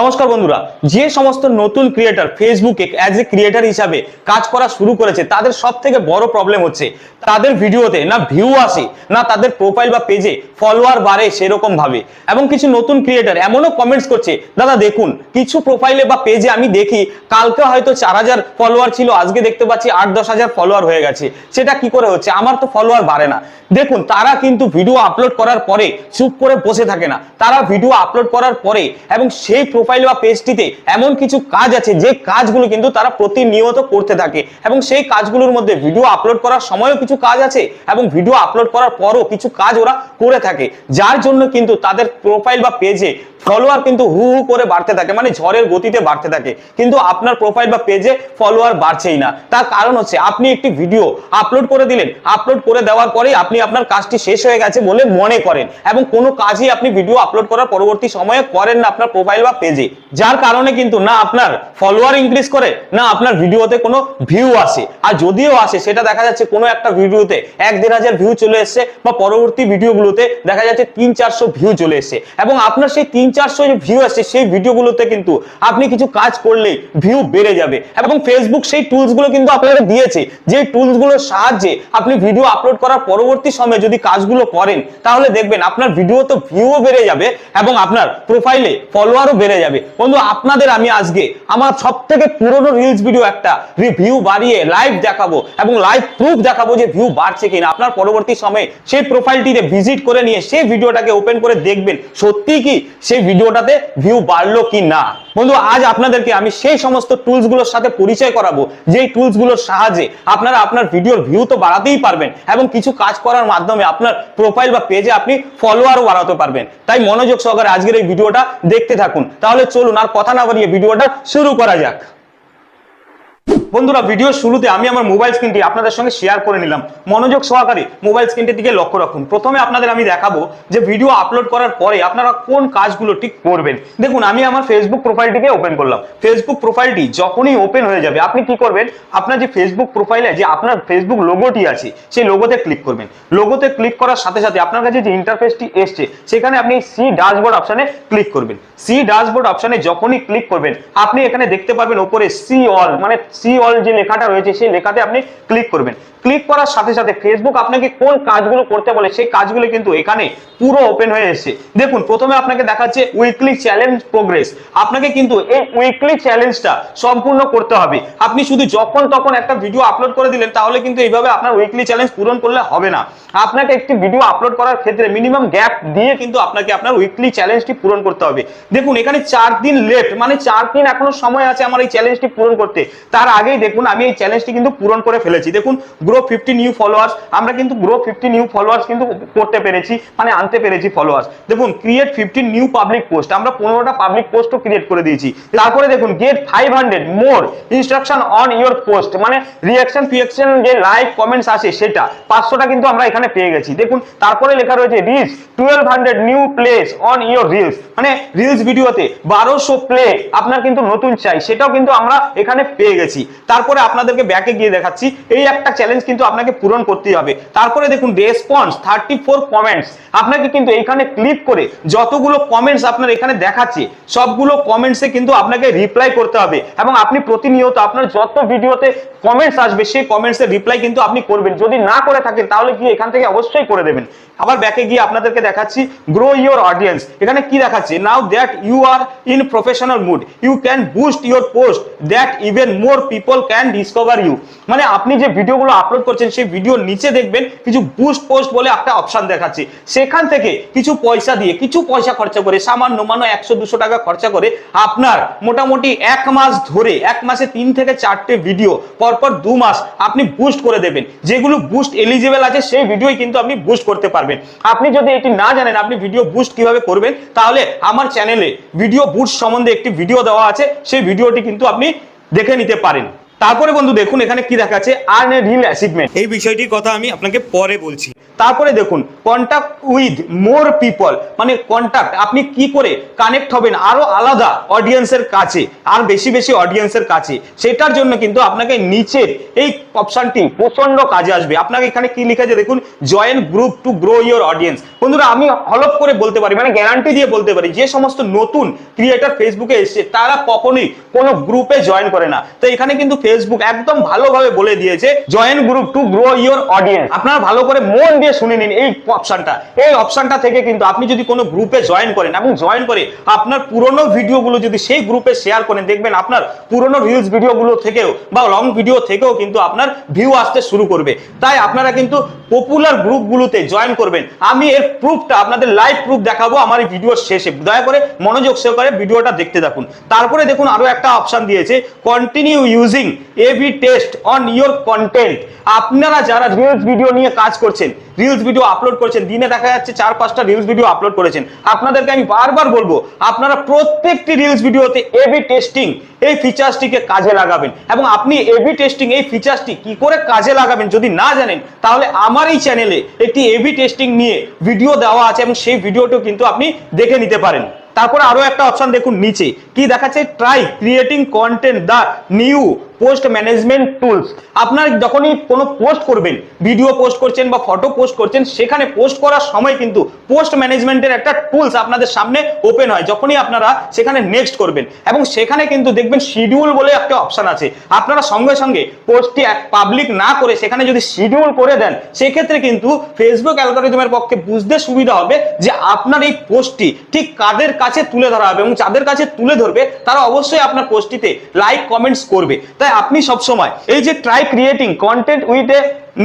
নমস্কার বন্ধুরা, যে সমস্ত নতুন ক্রিয়েটার ফেসবুকে অ্যাজ এ ক্রিয়েটার হিসাবে কাজ করা শুরু করেছে, তাদের সব থেকে বড় প্রবলেম হচ্ছে তাদের ভিডিওতে না ভিউ আসে, না তাদের প্রোফাইল বা পেজে ফলোয়ার বাড়ে সেরকম ভাবে। এবং কিছু নতুন ক্রিয়েটার এমনও কমেন্টস করছে, দাদা দেখুন, কিছু প্রোফাইলে বা পেজে আমি দেখি, কালকে হয়তো চার হাজার ফলোয়ার ছিল, আজকে দেখতে পাচ্ছি আট, দশ হাজার ফলোয়ার হয়ে গেছে। সেটা কি করে হচ্ছে? আমার তো ফলোয়ার বাড়ে না। দেখুন, তারা কিন্তু ভিডিও আপলোড করার পরে চুপ করে বসে থাকে না। তারা ভিডিও আপলোড করার পরে এবং সেই প্রোফাইল বা পেজটিতে এমন কিছু কাজ আছে, যে কাজগুলো কিন্তু তারা প্রতিনিয়ত করতে থাকে এবং সেই কাজগুলোর মধ্যে ভিডিও আপলোড করার সময়ও কিছু কাজ আছে এবং ভিডিও আপলোড করার পরও কিছু কাজ ওরা করে থাকে। যার জন্য কিন্তু তাদের প্রোফাইল বা পেজে ফলোয়ার কিন্তু হু হু করে বাড়তে থাকে মানে ঝড়ের গতিতে বাড়তে থাকে। কিন্তু আপনার প্রোফাইল বা পেজে ফলোয়ার বাড়ছেই না। তার কারণ হচ্ছে আপনি একটি ভিডিও আপলোড করে দিলেন আপলোড করে দেওয়ার পরেই আপনি আপনার কাজটি শেষ হয়ে গেছে বলে মনে করেন এবং কোনো কাজই আপনি ভিডিও আপলোড করার পরবর্তী সময়ে করেন না, আপনার প্রোফাইল বা পেজে যার কারণে কিন্তু না আপনার ফলোয়ার ইনক্রিজ করে, না আপনার ভিডিওতে কোনো ভিউ আসে। আর যদিও আসে, সেটা দেখা যাচ্ছে কোনো একটা ভিডিওতে এক দেড় হাজার ভিউ চলে এসছে বা পরবর্তী ভিডিওগুলোতে দেখা যাচ্ছে তিন চারশো ভিউ চলে এসছে। এবং আপনার সেই তিন চারশো যে ভিউ আসছে, সেই ভিডিওগুলোতে কিন্তু আপনি কিছু কাজ করলেই ভিউ বেড়ে যাবে। এবং ফেসবুক সেই টুলসগুলো কিন্তু আপনাদের দিয়েছে, যে টুলসগুলোর সাহায্যে আপনি ভিডিও আপলোড করার পরবর্তী সময়ে যদি কাজগুলো করেন, তাহলে দেখবেন আপনার ভিডিও তো ভিউও বেড়ে যাবে এবং আপনার প্রোফাইলে ফলোয়ারও বেড়ে যাবে। বন্ধু, আপনাদের আমি আজকে আমার সব থেকে পুরনো রিলস ভিডিও একটা রিভিউ বাড়িয়ে লাইভ দেখাবো এবং লাইভ প্রুফ দেখাবো যে ভিউ বাড়ছে কিনা। আপনার পরবর্তী সময়ে সেই প্রোফাইলটিতে ভিজিট করে নিয়ে সেই ভিডিওটাকে ওপেন করে দেখবেন। সত্যি কি সেই ভিডিওটাতে ভিউ বাড়লো কি না বন্ধু, আজ আপনাদেরকে আমি সেই সমস্ত টুলসগুলোর সাথে পরিচয় করাবো। যেই টুলসগুলোর সাহায্যে আপনারা আপনার ভিডিওর ভিউ তো বাড়াতেই পারবেন এবং কিছু কাজ করার মাধ্যমে আপনার প্রোফাইল বা পেজে আপনি ফলোয়ারও বাড়াতে পারবেন। তাই মনোযোগ সহকারে আজকের এই ভিডিওটা দেখতে থাকুন। তাহলে চলুন আর কথা না বাড়িয়ে ভিডিওটা শুরু করা যাক। বন্ধুরা ভিডিও শুরুতে আমি আমার মোবাইল স্ক্রিনটি আপনাদের সঙ্গে শেয়ার করে নিলাম। মনোযোগ সহকারে মোবাইল স্ক্রিনটির দিকে লক্ষ্য রাখুন। প্রথমে আপনাদের আমি দেখাবো যে ভিডিও আপলোড করার পরে আপনারা কোন কাজগুলো ঠিক করবেন। দেখুন, আমি আমার ফেসবুক প্রোফাইলটিকে ওপেন করলাম। ফেসবুক প্রোফাইলটি যখনই ওপেন হয়ে যাবে, আপনি কি করবেন? আপনার যে ফেসবুক প্রোফাইলে যে আপনার ফেসবুক লোগোটি আছে, সেই লোগোতে ক্লিক করবেন। লোগোতে ক্লিক করার সাথে সাথে আপনার কাছে যে ইন্টারফেসটি এসছে, সেখানে আপনি সি ড্যাশবোর্ড অপশানে ক্লিক করবেন। সি ড্যাশবোর্ড অপশানে যখনই ক্লিক করবেন, আপনি এখানে দেখতে পারবেন ওপরে সি অল মানে সি অল যে লেখাটা রয়েছে সেই লেখাতে আপনি ক্লিক করবেন। ক্লিক করার সাথে সাথে ফেসবুক আপনাকে কোন কাজগুলো করতে বলে সেই কাজগুলো কিন্তু এখানে পুরো ওপেন হয়ে এসেছে। দেখুন, প্রথমে আপনাকে দেখাচ্ছে উইকলি চ্যালেঞ্জ প্রোগ্রেস আপনাকে কিন্তু এই উইকলি চ্যালেঞ্জটা সম্পূর্ণ করতে হবে। আপনি শুধু যখন তখন একটা ভিডিও আপলোড করে দিলেন, তাহলে কিন্তু এইভাবে আপনার উইকলি চ্যালেঞ্জ পূরণ করলে হবে না। আপনাকে একটি ভিডিও আপলোড করার ক্ষেত্রে মিনিমাম গ্যাপ দিয়ে কিন্তু আপনাকে আপনার উইকলি চ্যালেঞ্জটি পূরণ করতে হবে। দেখুন, এখানে চার দিন লেট মানে চার দিন এখনও সময় আছে আমার এই চ্যালেঞ্জটি পূরণ করতে। তার আগেই দেখুন, আমি এই চ্যালেঞ্জটি কিন্তু পূরণ করে ফেলেছি। দেখুন গ্রো ফিফটি নিউ ফলোয়ার্স আমরা কিন্তু গ্রো ফিফটি নিউ ফলোয়ার্স কিন্তু করতে পেরেছি মানে আনতে পেরেছি ফলোয়ার্স দেখুন create fifty new public post আমরা পনেরোটা পাবলিক পোস্টও ক্রিয়েট করে দিয়েছি। তারপরে দেখুন get five hundred more instruction on your post মানে রিয়াকশন ফিয়াকশন যে লাইক কমেন্টস আছে সেটা। পাঁচশোটা কিন্তু আমরা এখানে পেয়ে গেছি। দেখুন, তারপরে লেখা রয়েছে reach twelve hundred new plays on your reels মানে রিলস ভিডিওতে বারোশো প্লে আপনার কিন্তু নতুন চাই, সেটাও কিন্তু আমরা এখানে পেয়ে গেছি। তারপরে আপনাদেরকে ব্যাকে গিয়ে দেখাচ্ছি। এই একটা চ্যালেঞ্জ কিন্তু আপনাকে পূরণ করতেই হবে। তারপরে দেখুন রেসপন্স থার্টি ফোর কমেন্টস আপনাকে কিন্তু এখানে ক্লিক করে যতগুলো কমেন্টস আপনার এখানে দেখাচ্ছে, সবগুলো কমেন্টসে কিন্তু আপনাকে রিপ্লাই করতে হবে। এবং আপনি প্রতিনিয়ত আপনার যত ভিডিওতে কমেন্টস আসবে, সেই কমেন্টসের রিপ্লাই কিন্তু আপনি করবেন। যদি না করে থাকেন, তাহলে কি এখান থেকে অবশ্যই করে দেবেন। আবার ব্যাকে গিয়ে আপনাদেরকে দেখাচ্ছি গ্রো ইউর অডিয়েন্স এখানে কি দেখাচ্ছে? Now that you are in professional mode you can boost your post that even more people can discover you মানে আপনি যে ভিডিওগুলো আপলোড করছেন, সেই ভিডিওর নিচে দেখবেন কিছু বুস্ট পোস্ট বলে একটা অপশন দেখাচ্ছে। সেখান থেকে কিছু পয়সা দিয়ে, কিছু পয়সা খরচা করে, সামান্য মানো একশো, দুশো টাকা খরচা করে আপনার মোটামুটি এক মাস ধরে, এক মাসে তিন থেকে চারটে ভিডিও পরপর দু মাস আপনি বুস্ট করে দেবেন। যেগুলো বুস্ট এলিজিবল আছে, সেই ভিডিওই কিন্তু আপনি বুস্ট করতে পারবেন। আপনি যদি এটি না জানেন, আপনি ভিডিও বুস্ট কীভাবে করবেন, তাহলে আমার চ্যানেলে ভিডিও বুস্ট সম্বন্ধে একটি ভিডিও দেওয়া আছে, সেই ভিডিওটি কিন্তু আপনি দেখে নিতে পারেন। তারপরে বন্ধু দেখুন এখানে কি দেখাচ্ছে আর্ন এ রিল অ্যাচিভমেন্ট এই বিষয়টির কথা আমি আপনাকে পরে বলছি। তারপরে দেখুন কন্টাক্ট উইথ মোর পিপল মানে কন্টাক্ট আপনি কি করে কানেক্ট হবেন আরও আলাদা অডিয়েন্সের কাছে আর বেশি বেশি অডিয়েন্সের কাছে সেটার জন্য কিন্তু আপনাকে নিচের এই অপশনটি প্রচণ্ড কাজে আসবে। আপনাকে এখানে কি লিখেছে দেখুন join group to grow your audience বন্ধুরা আমি হলপ করে বলতে পারি মানে গ্যারান্টি দিয়ে বলতে পারি যে সমস্ত নতুন ক্রিয়েটার ফেসবুকে এসছে তারা কখনোই কোনো গ্রুপে জয়েন করে না। তো এখানে কিন্তু ফেসবুক একদম ভালোভাবে বলে দিয়েছে join group to grow your audience আপনারা ভালো করে মন দিয়ে শুনে নিন এই অপশনটা এই অপশনটা থেকে কিন্তু আপনি যদি কোনো গ্রুপে জয়েন করেন এবং জয়েন করে আপনার পুরনো ভিডিওগুলো যদি সেই গ্রুপে শেয়ার করেন, দেখবেন আপনার পুরনো রিলস ভিডিওগুলো থেকেও বা লং ভিডিও থেকেও কিন্তু আপনার ভিউ আসতে শুরু করবে। তাই আপনারা কিন্তু পপুলার গ্রুপগুলোতে জয়েন করবেন। আমি এর প্রুফটা আপনাদের লাইভ প্রুফ দেখাবো, আমার এই ভিডিওর শেষে। দয়া করে মনোযোগ সহকারে ভিডিওটা দেখতে থাকুন। তারপরে দেখুন আরও একটা অপশন দিয়েছে continue using AB test on your content আপনারা যারা রিলস ভিডিও নিয়ে কাজ করছেন রিলস ভিডিও আপলোড করেছেন। দিনে দেখা যাচ্ছে চার, পাঁচটা রিলস ভিডিও আপলোড করেছেন। আপনাদেরকে আমি বারবার বলব, আপনারা প্রত্যেকটি রিলস ভিডিওতে এবি টেস্টিং এই ফিচার্সটিকে কাজে লাগাবেন। এবং আপনি এবি টেস্টিং এই ফিচার্সটি কি করে কাজে লাগাবেন যদি না জানেন, তাহলে আমার এই চ্যানেলে একটি এবি টেস্টিং নিয়ে ভিডিও দেওয়া আছে এবং সেই ভিডিওটিও কিন্তু আপনি দেখে নিতে পারেন। তারপরে আরও একটা অপশন দেখুন নিচে। কি দেখাচ্ছে? Try creating content the new post management tools. আপনার যখনই কোনো পোস্ট করবেন, ভিডিও পোস্ট করছেন বা ফটো পোস্ট করছেন, সেখানে পোস্ট করার সময় কিন্তু পোস্ট ম্যানেজমেন্টের একটা টুলস আপনাদের সামনে ওপেন হয়, যখনই আপনারা সেখানে নেক্সট করবেন। এবং সেখানে কিন্তু দেখবেন শিডিউল বলে একটা অপশন আছে। আপনারা সঙ্গে সঙ্গে পোস্টটি পাবলিক না করে সেখানে যদি শিডিউল করে দেন, সেক্ষেত্রে কিন্তু ফেসবুক অ্যালগোরিদমের পক্ষে বুঝতে সুবিধা হবে যে আপনার এই পোস্টটি ঠিক কাদের কাছে তুলে ধরা হবে এবং যাদের কাছে তুলে ধরবে, তারা অবশ্যই আপনার পোস্টটিতে লাইক কমেন্টস করবে। তাই আপনি সবসময় এই যে try creating content with a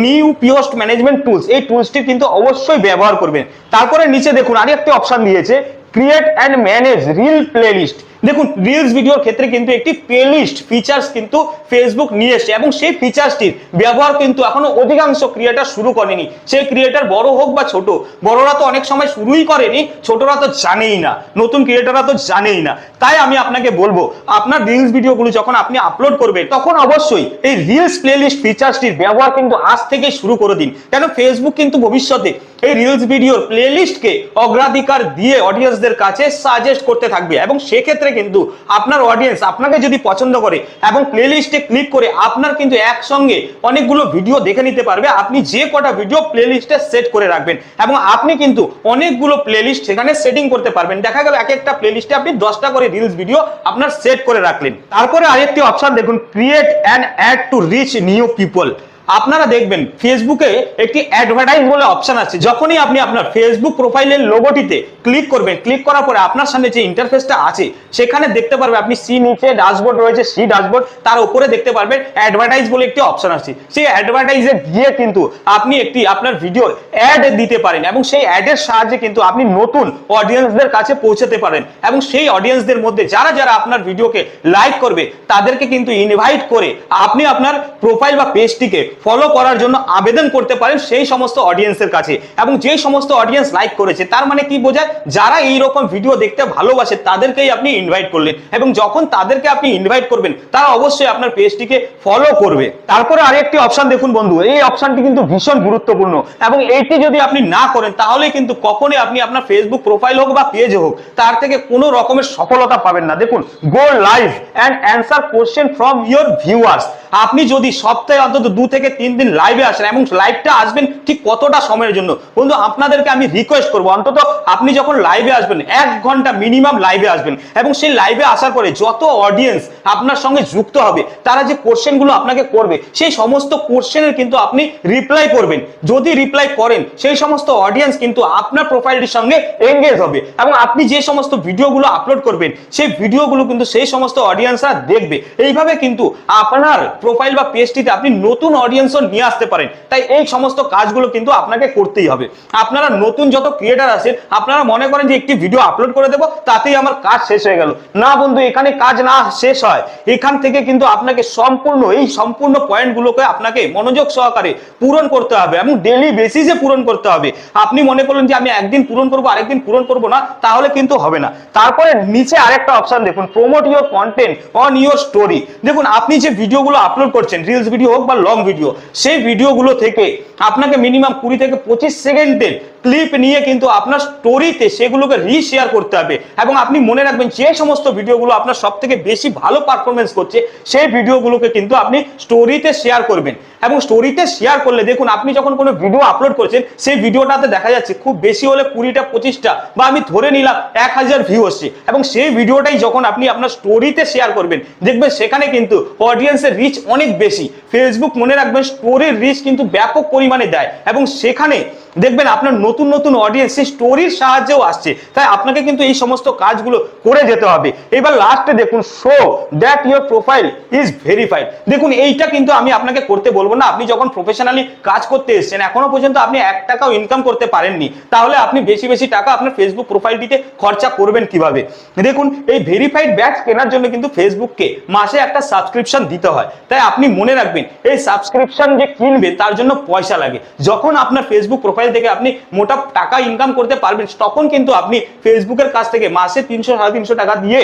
new post management tools এই টুলসটি কিন্তু অবশ্যই ব্যবহার করবেন। তারপরে নিচে দেখুন আরেকটি অপশন দিয়েছে create and manage reel playlist দেখুন রিলস ভিডিওর ক্ষেত্রে কিন্তু একটি প্লেলিস্ট ফিচার্স কিন্তু ফেসবুক নিয়ে এসছে এবং সেই ফিচার্সটির ব্যবহার কিন্তু এখনও অধিকাংশ ক্রিয়েটার শুরু করেনি। সেই ক্রিয়েটার বড় হোক বা ছোট, বড়রা তো অনেক সময় শুরুই করেনি, ছোটরা তো জানেই না, নতুন ক্রিয়েটাররা তো জানেই না। তাই আমি আপনাকে বলব, আপনার রিলস ভিডিওগুলো যখন আপনি আপলোড করবেন, তখন অবশ্যই এই রিলস প্লেলিস্ট ফিচার্সটির ব্যবহার কিন্তু আজ থেকে শুরু করে দিন। কেন? ফেসবুক কিন্তু ভবিষ্যতে এই রিলস ভিডিওর প্লেলিস্টকে অগ্রাধিকার দিয়ে অডিয়েন্সদের কাছে সাজেস্ট করতে থাকবে। এবং সেক্ষেত্রে কিন্তু আপনার অডিয়েন্স আপনাকে যদি পছন্দ করে এবং প্লেলিস্টে ক্লিক করে আপনার কিন্তু একসঙ্গে অনেকগুলো ভিডিও দেখে নিতে পারবে। আপনি যে কটা ভিডিও প্লেলিস্টে সেট করে রাখবেন এবং আপনি কিন্তু অনেকগুলো প্লেলিস্ট সেখানে সেটিং করতে পারবেন। দেখা গেল এক একটা প্লেলিস্টে আপনি দশটা করে রিলস ভিডিও আপনার সেট করে রাখলেন। তারপরে আরেকটি অপশন দেখুন create and add to reach new people আপনারা দেখবেন ফেসবুকে একটি অ্যাডভার্টাইজ বলে অপশন আছে। যখনই আপনি আপনার ফেসবুক প্রোফাইলের লোগোটিতে ক্লিক করবেন ক্লিক করার পরে আপনার সামনে যে ইন্টারফেসটা আছে, সেখানে দেখতে পারবে আপনি সি নিচে ড্যাশবোর্ড রয়েছে সি ড্যাশবোর্ড তার উপরে দেখতে পারবেন অ্যাডভার্টাইজ বলে একটি অপশন আছে। সেই অ্যাডভার্টাইজে গিয়ে কিন্তু আপনি একটি আপনার ভিডিও অ্যাড দিতে পারেন এবং সেই অ্যাডের সাহায্যে কিন্তু আপনি নতুন অডিয়েন্সদের কাছে পৌঁছাতে পারেন এবং সেই অডিয়েন্সদের মধ্যে যারা যারা আপনার ভিডিওকে লাইক করবে, তাদেরকে কিন্তু ইনভাইট করে আপনি আপনার প্রোফাইল বা পেজটিকে ফলো করার জন্য আবেদন করতে পারেন সেই সমস্ত অডিয়েন্সের কাছে। এবং যে সমস্ত অডিয়েন্স লাইক করেছে, তার মানে কি বোঝায়? যারা এই রকম ভিডিও দেখতে ভালোবাসে, তাদেরকেই আপনি ইনভাইট করলেন। এবং যখন তাদেরকে আপনি ইনভাইট করবেন, তারা অবশ্যই আপনার পেজটিকে ফলো করবে। তারপরে আরেকটি অপশন দেখুন বন্ধু, এই অপশনটি কিন্তু ভীষণ গুরুত্বপূর্ণ। এবং এইটি যদি আপনি না করেন, তাহলে কিন্তু কখনোই আপনি আপনার ফেসবুক প্রোফাইল হোক বা পেজ হোক, তার থেকে কোনো রকমের সফলতা পাবেন না। দেখুন go live and answer question from your viewers আপনি যদি সপ্তাহে অন্তত দু থেকে তিন দিন লাইভে আসেন এবং লাইভটা আসবেন ঠিক কতটা সময়ের জন্য? বন্ধু, আপনাদেরকে আমি রিকোয়েস্ট করব। অন্তত আপনি যখন লাইভে আসবেন, এক ঘণ্টা মিনিমাম লাইভে আসবেন এবং সেই লাইভে আসার পরে যত অডিয়েন্স আপনার সঙ্গে যুক্ত হবে, তারা যে কোশ্চেনগুলো আপনাকে করবে, সেই সমস্ত কোশ্চেনের কিন্তু আপনি রিপ্লাই করবেন। যদি রিপ্লাই করেন, সেই সমস্ত অডিয়েন্স কিন্তু আপনার প্রোফাইলটির সঙ্গে এঙ্গেজ হবে এবং আপনি যে সমস্ত ভিডিওগুলো আপলোড করবেন, সেই ভিডিওগুলো কিন্তু সেই সমস্ত অডিয়েন্সরা দেখবে। এইভাবে কিন্তু আপনার প্রোফাইল বা পেজটিতে আপনি নতুন অডিয়েন্সও নিয়ে আসতে পারেন। তাই এই সমস্ত কাজগুলো কিন্তু আপনাকে করতেই হবে। আপনারা নতুন যত ক্রিয়েটার আছেন, আপনারা মনে করেন যে একটি ভিডিও আপলোড করে দেবো, তাতেই আমার কাজ শেষ হয়ে গেল। না বন্ধু, এখানে কাজ না শেষ হয়। এখান থেকে কিন্তু আপনাকে সম্পূর্ণ, এই সম্পূর্ণ পয়েন্টগুলোকে আপনাকে মনোযোগ সহকারে পূরণ করতে হবে এবং ডেলি বেসিসে পূরণ করতে হবে। আপনি মনে করলেন যে আমি একদিন পূরণ করব, আরেকদিন পূরণ করব না, তাহলে কিন্তু হবে না। তারপরে নিচে আরেকটা অপশন দেখুন promote your content on your story দেখুন, আপনি যে ভিডিওগুলো আপলোড করছেন রিলস ভিডিও হোক বা লং ভিডিও সেই ভিডিওগুলো থেকে আপনাকে মিনিমাম কুড়ি থেকে পঁচিশ সেকেন্ডের ক্লিপ নিয়ে কিন্তু আপনার স্টোরিতে সেগুলোকে রিশেয়ার করতে হবে। এবং আপনি মনে রাখবেন যে সমস্ত ভিডিওগুলো আপনার সব থেকে বেশি ভালো পারফরমেন্স করছে, সেই ভিডিওগুলোকে কিন্তু আপনি স্টোরিতে শেয়ার করবেন। এবং স্টোরিতে শেয়ার করলে দেখুন, আপনি যখন কোনো ভিডিও আপলোড করছেন, সেই ভিডিওটাতে দেখা যাচ্ছে খুব বেশি হলে কুড়িটা, পঁচিশটা বা আমি ধরে নিলাম এক হাজার ভিউ হচ্ছে। এবং সেই ভিডিওটাই যখন আপনি আপনার স্টোরিতে শেয়ার করবেন, দেখবেন সেখানে কিন্তু অডিয়েন্সের রিচ অনেক বেশি। ফেসবুক মনে রাখবেন স্টোরির রিচ কিন্তু ব্যাপক পরিমাণে দেয়। এবং সেখানে দেখবেন আপনার নতুন নতুন অডিয়েন্স সেই স্টোরির সাহায্যেও আসছে। তাই আপনাকে কিন্তু এই সমস্ত কাজগুলো করে যেতে হবে। এবার লাস্টে দেখুন show that your profile is verified দেখুন, এইটা কিন্তু আমি আপনাকে করতে বলব না। আপনি যখন প্রফেশনালি কাজ করতে এসেছেন, এখনও পর্যন্ত আপনি এক টাকাও ইনকাম করতে পারেননি। তাহলে আপনি বেশি বেশি টাকা আপনার ফেসবুক প্রোফাইলটিতে খরচা করবেন কীভাবে? দেখুন, এই ভেরিফাইড ব্যাচ কেনার জন্য কিন্তু ফেসবুককে মাসে একটা সাবস্ক্রিপশন দিতে হয়। তাই আপনি মনে রাখবেন, এই সাবস্ক্রিপশন যে কিনবে, তার জন্য পয়সা লাগে। যখন আপনার ফেসবুক প্রোফাইল থেকে আপনি মোটা টাকা ইনকাম করতে পারবেন, তখন কিন্তু আপনি ফেসবুকের কাছ থেকে মাসে তিনশো, সাড়ে টাকা দিয়ে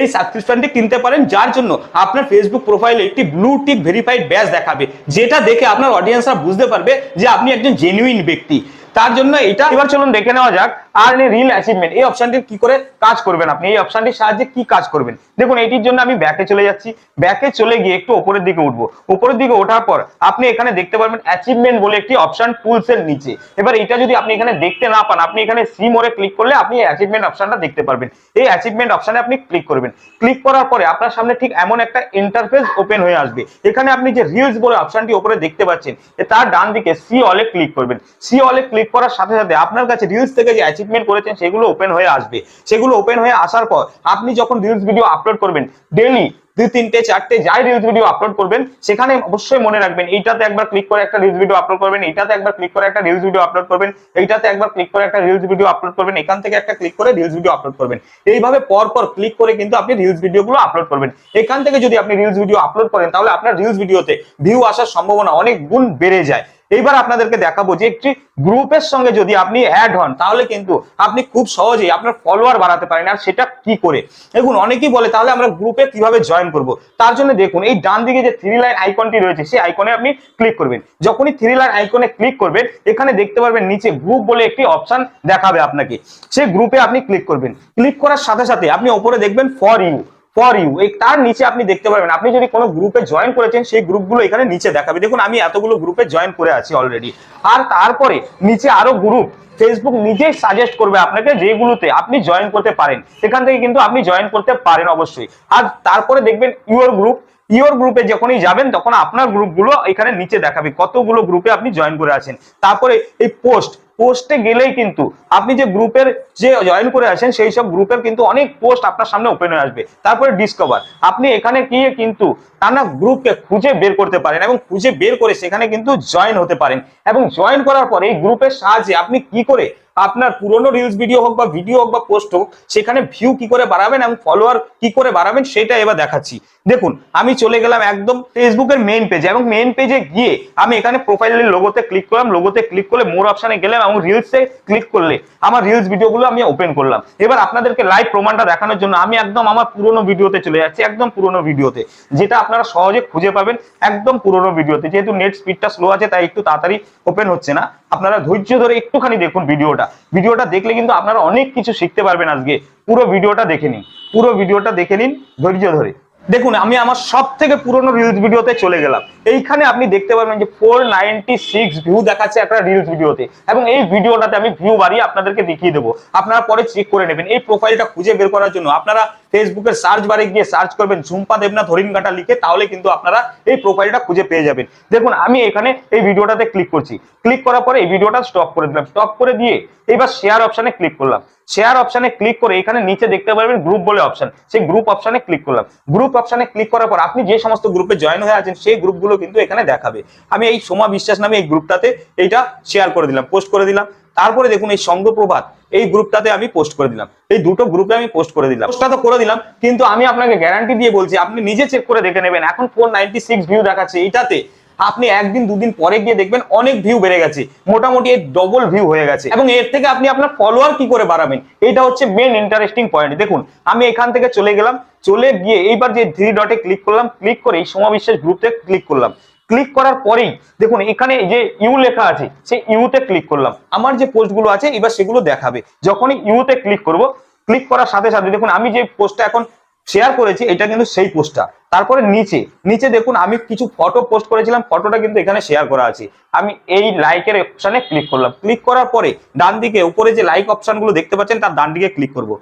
এই সাবস্ক্রিপশনটি কিনতে পারেন, যার জন্য আপনার ফেসবুক প্রোফাইলে একটি ব্লু টিক ভেরিফাইড ব্যাস দেখাবে, যেটা দেখে আপনার অডিয়েন্সরা বুঝতে পারবে যে আপনি একজন জেনুইন ব্যক্তি। তার জন্য এটা এবার চলুন দেখে নেওয়া যাক আর রিল অ্যাচিভমেন্ট এই অপশনটি কি করে কাজ করবেন আপনি? এই অপশনটির সাহায্যে কি কাজ করবেন? দেখুন, এটির জন্য আমি ব্যাকে চলে যাচ্ছি। ব্যাকে চলে গিয়ে একটু উপরের দিকে উঠবো। উপরের দিকে ওঠার পর আপনি এখানে দেখতে পারবেন অ্যাচিভমেন্ট বলে একটি অপশন টুলস এর নিচে। এবার এটা যদি আপনি এখানে দেখতে না পান, আপনি এখানে সি মোড়ে ক্লিক করলে আপনি অ্যাচিভমেন্ট অপশনটা দেখতে পারবেন। এই অ্যাচিভমেন্ট অপশনে আপনি ক্লিক করবেন। ক্লিক করার পরে আপনার সামনে ঠিক এমন একটা ইন্টারফেস ওপেন হয়ে আসবে। এখানে আপনি যে রিলস বলে অপশনটি উপরে দেখতে পাচ্ছেন তার ডান দিকে সি অলে ক্লিক করবেন। সি অলে ক্লিক করার সাথে সাথে আপনার কাছে রিলস থেকে যে অ্যাচিভমেন্ট করেছেন, সেগুলো ওপেন হয়ে আসবে। সেগুলো ওপেন হয়ে আসার পর আপনি যখন রিলস ভিডিও আপলোড করবেন ডেলি দুই, তিনটে, চারটে যাই রিলস ভিডিও আপলোড করবেন, সেখানে অবশ্যই মনে রাখবেন, এইটাতে একবার ক্লিক করে একটা রিলস ভিডিও আপলোড করবেন, এইটাতে একবার ক্লিক করে একটা রিলস ভিডিও আপলোড করবেন, এইটাতে একবার ক্লিক করে একটা রিলস ভিডিও আপলোড করবেন, এখান থেকে একটা ক্লিক করে রিলস ভিডিও আপলোড করবেন। এইভাবে পর পর ক্লিক করে কিন্তু আপনি রিলস ভিডিওগুলো আপলোড করবেন। এখান থেকে যদি আপনি রিলস ভিডিও আপলোড করেন, তাহলে আপনার রিলস ভিডিওতে ভিউ আসার সম্ভাবনা অনেক গুণ বেড়ে যায়। এইবার আপনাদেরকে দেখাবো যে একটি গ্রুপের সঙ্গে যদি আপনি অ্যাড হন, তাহলে কিন্তু আপনি খুব সহজেই আপনার ফলোয়ার বাড়াতে পারেন। আর সেটা কি করে? দেখুন, অনেকেই বলে, তাহলে আমরা গ্রুপে কীভাবে জয়েন করব? তার জন্য দেখুন, এই ডান দিকে যে থ্রি লাইন আইকনটি রয়েছে, সেই আইকনে আপনি ক্লিক করবেন। যখনই থ্রি লাইন আইকনে ক্লিক করবেন, এখানে দেখতে পারবেন নিচে গ্রুপ বলে একটি অপশন দেখাবে আপনাকে। সেই গ্রুপে আপনি ক্লিক করবেন। ক্লিক করার সাথে সাথে আপনি ওপরে দেখবেন ফর ইউ ফর ইউ এই তার নিচে আপনি দেখতে পারবেন। আপনি যদি কোনো গ্রুপে জয়েন করেছেন, সেই গ্রুপগুলো এখানে নিচে দেখাবে। দেখুন, আমি এতগুলো গ্রুপে জয়েন করে আছি অলরেডি আর তারপরে নিচে আরও গ্রুপ ফেসবুক নিজেই সাজেস্ট করবে আপনাকে যেগুলোতে আপনি জয়েন করতে পারেন। সেখান থেকে কিন্তু আপনি জয়েন করতে পারেন অবশ্যই। আর তারপরে দেখবেন ইউর গ্রুপ ইওর গ্রুপে যখনই যাবেন, তখন আপনার গ্রুপগুলো এখানে নিচে দেখাবে, কতগুলো গ্রুপে আপনি জয়েন করে আছেন। তারপরে এই পোস্ট পোস্টে গেলেই কিন্তু আপনি যে গ্রুপের যে জয়েন করে আছেন, সেই সব গ্রুপের কিন্তু অনেক পোস্ট আপনার সামনে ওপেন হয়ে আসবে। তারপরে ডিসকভার আপনি এখানে গিয়ে কিন্তু নানা গ্রুপকে খুঁজে বের করতে পারেন এবং খুঁজে বের করে সেখানে কিন্তু জয়েন হতে পারেন। এবং জয়েন করার পরে এই গ্রুপের সাহায্যে আপনি কি করে আপনার পুরনো রিলস ভিডিও হোক বা ভিডিও হোক বা পোস্ট হোক, সেখানে ভিউ কি করে বাড়াবেন এবং ফলোয়ার কি করে বাড়াবেন, সেটা এবার দেখাচ্ছি। দেখুন, আমি চলে গেলাম একদম ফেসবুকের মেইন পেজে এবং মেইন পেজে গিয়ে আমি এখানে প্রোফাইলের লোগোতে ক্লিক করলাম লোগোতে ক্লিক করলে মোর অপশনে গেলাম এবং রিলসে ক্লিক করলে আমার রিলস ভিডিওগুলো আমি ওপেন করলাম। এবার আপনাদেরকে লাইভ প্রমাণটা দেখানোর জন্য আমি একদম আমার পুরনো ভিডিওতে চলে যাচ্ছি, একদম পুরনো ভিডিওতে যেটা আপনারা সহজে খুঁজে পাবেন একদম পুরনো ভিডিওতে যেহেতু নেট স্পিডটা স্লো আছে, তাই একটু তাড়াতাড়ি ওপেন হচ্ছে না। আপনারা ধৈর্য ধরে একটুখানি দেখুন ভিডিওটা ভিডিওটা দেখলে কিন্তু আপনারা অনেক কিছু শিখতে পারবেন আজকে। পুরো ভিডিওটা দেখে নিন, পুরো ভিডিওটা দেখে নিন ধৈর্য ধরে। দেখুন, আমি আমার সব থেকে পুরনো রিলস ভিডিওতে চলে গেলাম। এইখানে আপনি দেখতে পারবেন যে ফোর নাইনটি সিক্স ভিউ দেখাচ্ছে একটা রিলস ভিডিওতে এবং এই ভিডিওটাতে আমি ভিউ বাড়িয়ে আপনাদেরকে দেখিয়ে দেবো। আপনারা পরে চেক করে নেবেন। এই প্রোফাইলটা খুঁজে বের করার জন্য আপনারা ফেসবুকের সার্চ বারে গিয়ে সার্চ করবেন ঝুম্পা দেবনাথ হরিণঘাটা লিখে, তাহলে কিন্তু আপনারা এই প্রোফাইলটা খুঁজে পেয়ে যাবেন। দেখুন, আমি এখানে এই ভিডিওটাতে ক্লিক করছি। ক্লিক করার পরে এই ভিডিওটা স্টপ করে দিলাম। স্টপ করে দিয়ে এবার শেয়ার অপশনে ক্লিক করলাম। শেয়ার অপশনে ক্লিক করে এখানে নিচে দেখতে পারবেন গ্রুপ বলে অপশন সেই গ্রুপ অপশনে ক্লিক করলাম। গ্রুপ অপশনে ক্লিক করার পর আপনি যে সমস্ত গ্রুপে জয়েন হয়ে আছেন, সেই গ্রুপগুলো কিন্তু এখানে দেখাবে। আমি এই সোমা বিশ্বাস নামে এই গ্রুপটাতে এইটা শেয়ার করে দিলাম পোস্ট করে দিলাম। তারপরে দেখুন এই সঙ্গ প্রভাত এই গ্রুপটাতে আমি পোস্ট করে দিলাম। এই দুটো গ্রুপে আমি পোস্ট করে দিলাম। পোস্টটা তো করে দিলাম, কিন্তু আমি আপনাকে গ্যারান্টি দিয়ে বলছি, আপনি নিজে চেক করে দেখে নেবেন। এখন ফোর নাইনটি সিক্স ভিউ দেখাচ্ছে এইটাতে। আপনি একদিন, দুদিন পরে গিয়ে দেখবেন অনেক ভিউ বেড়ে গেছে। মোটামুটি এই ডবল ভিউ হয়ে গেছে। এবং এর থেকে আপনি আপনার ফলোয়ার কি করে বাড়াবেন? এটা হচ্ছে মেন ইন্টারেস্টিং পয়েন্ট দেখুন, আমি এখান থেকে চলে গেলাম, চলে গিয়ে এইবার যে থ্রি ডটে ক্লিক করলাম ক্লিক করে এই সমাবিশ্বাস গ্রুপে ক্লিক করলাম। ক্লিক করার পরেই, দেখুন, এখানে যে ইউ লেখা আছে, সেই ইউতে ক্লিক করলাম। আমার যে পোস্টগুলো আছে, এবার সেগুলো দেখাবে। যখনই ইউতে ক্লিক করব ক্লিক করার সাথে সাথে, দেখুন, আমি যে পোস্টটা এখন শেয়ার করেছি, এটা কিন্তু সেই পোস্টটা তারপরে নিচে নিচে দেখুন আমি কিছু ফটো পোস্ট করেছিলাম ফটোটা কিন্তু এখানে শেয়ার করা আছে। আমি এই লাইকের অপশনে ক্লিক করলাম। ক্লিক করার পরে ডান দিকে, উপরে যে লাইক অপশনগুলো দেখতে পাচ্ছেন, তার ডান দিকে ক্লিক করব।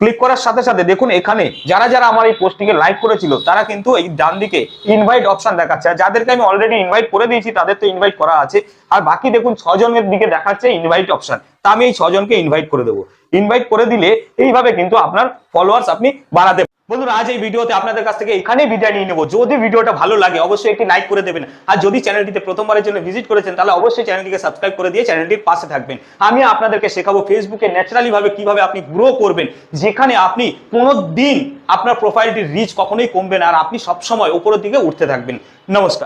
ক্লিক করার সাথে সাথে দেখুন এখানে যারা যারা আমার এই পোস্টটিকে লাইক করেছিল, তারা কিন্তু এই ডান দিকে ইনভাইট অপশন দেখাচ্ছে। আর যাদেরকে আমি অলরেডি ইনভাইট করে দিয়েছি, তাদের তো ইনভাইট করা আছে। আর বাকি দেখুন ছজনের দিকে দেখাচ্ছে ইনভাইট অপশন তা আমি এই ছজনকে ইনভাইট করে দেবো। ইনভাইট করে দিলে এইভাবে কিন্তু আপনার ফলোয়ার্স আপনি বাড়াতে বন্ধুরা, আজ এই ভিডিওতে আপনাদের কাছ থেকে এখানেই বিদায় নিয়ে নেব। যদি ভিডিওটা ভালো লাগে, অবশ্যই একটি লাইক করে দেবেন। আর যদি চ্যানেলটিতে প্রথমবারের জন্য ভিজিট করেছেন, তাহলে অবশ্যই চ্যানেলটিকে সাবস্ক্রাইব করে দিয়ে চ্যানেলটির পাশে থাকবেন। আমি আপনাদেরকে শেখাবো ফেসবুকে ন্যাচারালি ভাবে কীভাবে আপনি গ্রো করবেন, যেখানে আপনি কোনো দিন আপনার প্রোফাইলটির রিচ কখনোই কমবে না, আর আপনি সবসময় উপরের দিকে উঠতে থাকবেন। নমস্কার।